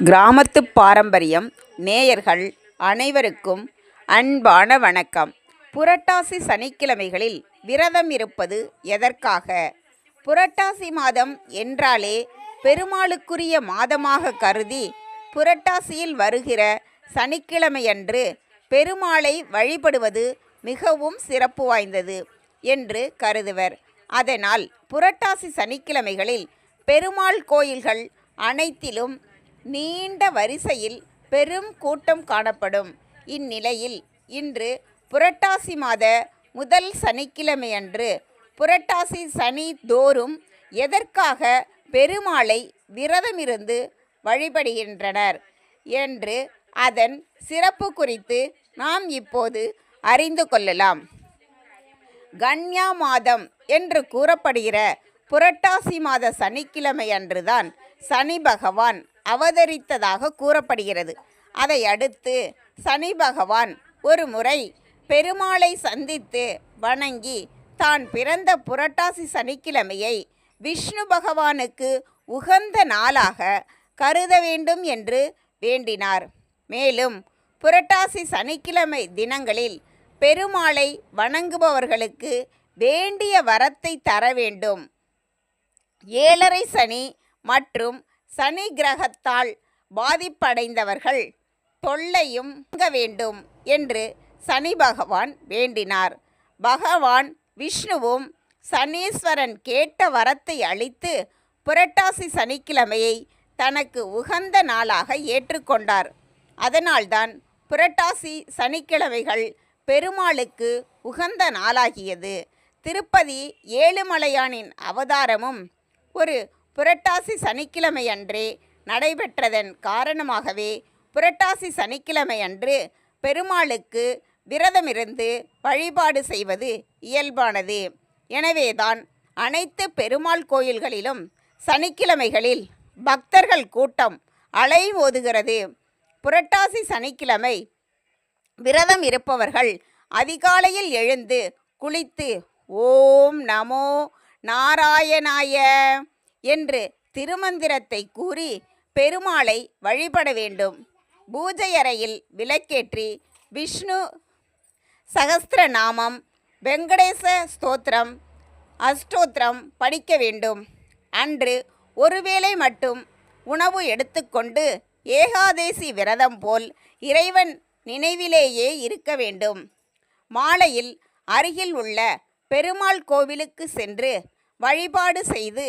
கிராமத்து பாரம்பரியம் நேயர்கள் அனைவருக்கும் அன்பான வணக்கம். புரட்டாசி சனிக்கிழமைகளில் விரதம் இருப்பது எதற்காக? புரட்டாசி மாதம் என்றாலே பெருமாளுக்குரிய மாதமாக கருதி புரட்டாசியில் வருகிற சனிக்கிழமையன்று பெருமாளை வழிபடுவது மிகவும் சிறப்பு வாய்ந்தது என்று கருதுவர். அதனால் புரட்டாசி சனிக்கிழமைகளில் பெருமாள் கோயில்கள் அனைத்திலும் நீண்ட வரிசையில் பெரும் கூட்டம் காணப்படும். இந்நிலையில் இன்று புரட்டாசி மாத முதல் சனிக்கிழமையன்று புரட்டாசி சனி தோறும் எதற்காக பெருமாளை விரதமிருந்து வழிபடுகின்றனர் என்று அதன் சிறப்பு குறித்து நாம் இப்போது அறிந்து கொள்ளலாம். கன்யா மாதம் என்று கூறப்படுகிற புரட்டாசி மாத சனிக்கிழமை அன்றுதான் சனி பகவான் அவதரித்ததாக கூறப்படுகிறது. அதை அடுத்து சனி பகவான் ஒரு முறை பெருமாளை சந்தித்து வணங்கி தான் பிறந்த புரட்டாசி சனிக்கிழமையை விஷ்ணு பகவானுக்கு உகந்த நாளாக கருத வேண்டும் என்று வேண்டினார். மேலும் புரட்டாசி சனிக்கிழமை தினங்களில் பெருமாளை வணங்குபவர்களுக்கு வேண்டிய வரத்தை தர வேண்டும். ஏழரை சனி மற்றும் சனி கிரகத்தால் பாதிப்படைந்தவர்கள் தொல்லையும் வேண்டும் என்று சனி பகவான் வேண்டினார். பகவான் விஷ்ணுவும் சனீஸ்வரன் கேட்ட வரத்தை அளித்து புரட்டாசி சனிக்கிழமையை தனக்கு உகந்த நாளாக ஏற்றுக்கொண்டார். அதனால்தான் புரட்டாசி சனிக்கிழமைகள் பெருமாளுக்கு உகந்த நாளாகியது. திருப்பதி ஏழுமலையானின் அவதாரமும் ஒரு புரட்டாசி சனிக்கிழமை அன்று நடைபெற்றதன் காரணமாகவே புரட்டாசி சனிக்கிழமை அன்று பெருமாளுக்கு விரதமிருந்து வழிபாடு செய்வது இயல்பானது. எனவேதான் அனைத்து பெருமாள் கோயில்களிலும் சனிக்கிழமைகளில் பக்தர்கள் கூட்டம் அலை ஓதுகிறது புரட்டாசி சனிக்கிழமை விரதம் இருப்பவர்கள் அதிகாலையில் எழுந்து குளித்து ஓம் நமோ நாராயணாய என்று திருமந்திரத்தை கூறி பெருமாளை வழிபட வேண்டும். பூஜை அறையில் விளக்கேற்றி விஷ்ணு சகஸ்திரநாமம் வெங்கடேச ஸ்தோத்திரம் அஷ்டோத்திரம் படிக்க வேண்டும். அன்று ஒருவேளை மட்டும் உணவு எடுத்துக்கொண்டு ஏகாதேசி விரதம் போல் இறைவன் நினைவிலேயே இருக்க வேண்டும். மாலையில் அருகில் உள்ள பெருமாள் கோவிலுக்கு சென்று வழிபாடு செய்து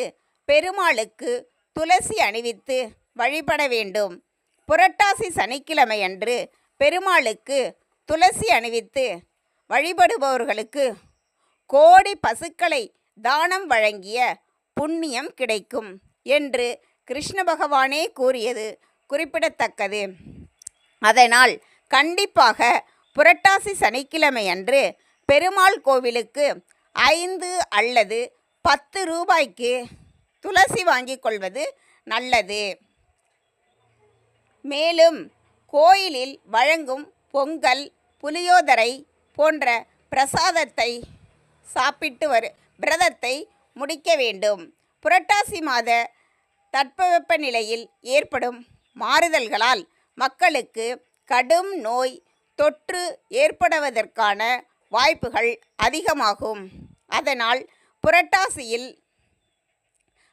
பெருமாளுக்கு துளசி அணிவித்து வழிபட வேண்டும். புரட்டாசி சனிக்கிழமையன்று பெருமாளுக்கு துளசி அணிவித்து வழிபடுபவர்களுக்கு கோடி பசுக்களை தானம் வழங்கிய புண்ணியம் கிடைக்கும் என்று கிருஷ்ண பகவானே கூறியது குறிப்பிடத்தக்கது. அதனால் கண்டிப்பாக புரட்டாசி சனிக்கிழமை அன்று பெருமாள் கோவிலுக்கு ஐந்து அல்லது பத்து ரூபாய்க்கு துளசி வாங்கிக் கொள்வது நல்லது. மேலும் கோயிலில் வழங்கும் பொங்கல் புளியோதரை போன்ற பிரசாதத்தை சாப்பிட்டு வரு விரதத்தை முடிக்க வேண்டும். புரட்டாசி மாத தட்பவெப்ப நிலையில் ஏற்படும் மாறுதல்களால் மக்களுக்கு கடும் நோய் தொற்று ஏற்படுவதற்கான வாய்ப்புகள் அதிகமாகும். அதனால் புரட்டாசியில்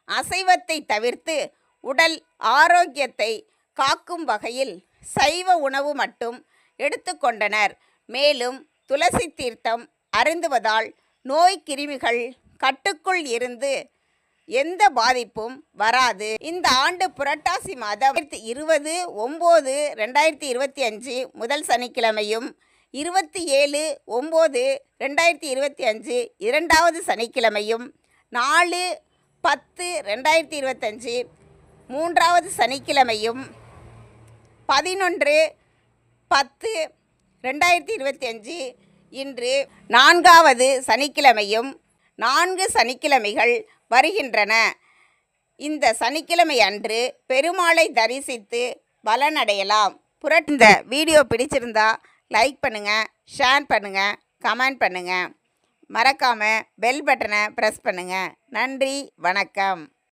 அசைவத்தை தவிர்த்து உடல் ஆரோக்கியத்தை காக்கும் வகையில் சைவ உணவு மட்டும் எடுத்துக்கொண்டனர் மேலும் துளசி தீர்த்தம் அருந்துவதால் நோய் கிருமிகள் கட்டுக்குள் இருந்து எந்த பாதிப்பும் வராது. இந்த ஆண்டு புரட்டாசி மாதம் இருபது ஒம்பது ரெண்டாயிரத்தி இருபத்தி அஞ்சு முதல் சனிக்கிழமையும் இருபத்தி ஏழு ஒம்பது ரெண்டாயிரத்தி இருபத்தி அஞ்சு இரண்டாவது சனிக்கிழமையும் நாலு பத்து ரெண்டாயிரத்தி இருபத்தஞ்சு மூன்றாவது சனிக்கிழமையும் பதினொன்று பத்து ரெண்டாயிரத்தி இருபத்தி அஞ்சு இன்று நான்காவது சனிக்கிழமையும் நான்கு சனிக்கிழமைகள் வருகின்றன. இந்த சனிக்கிழமை அன்று பெருமாளை தரிசித்து பலனடையலாம் புரட் இந்த வீடியோ பிடிச்சிருந்தா லைக் பண்ணுங்கள் ஷேர் பண்ணுங்கள் கமெண்ட் பண்ணுங்கள் மறக்காமல் பெல் பட்டனை ப்ரெஸ் பண்ணுங்கள் நன்றி வணக்கம்.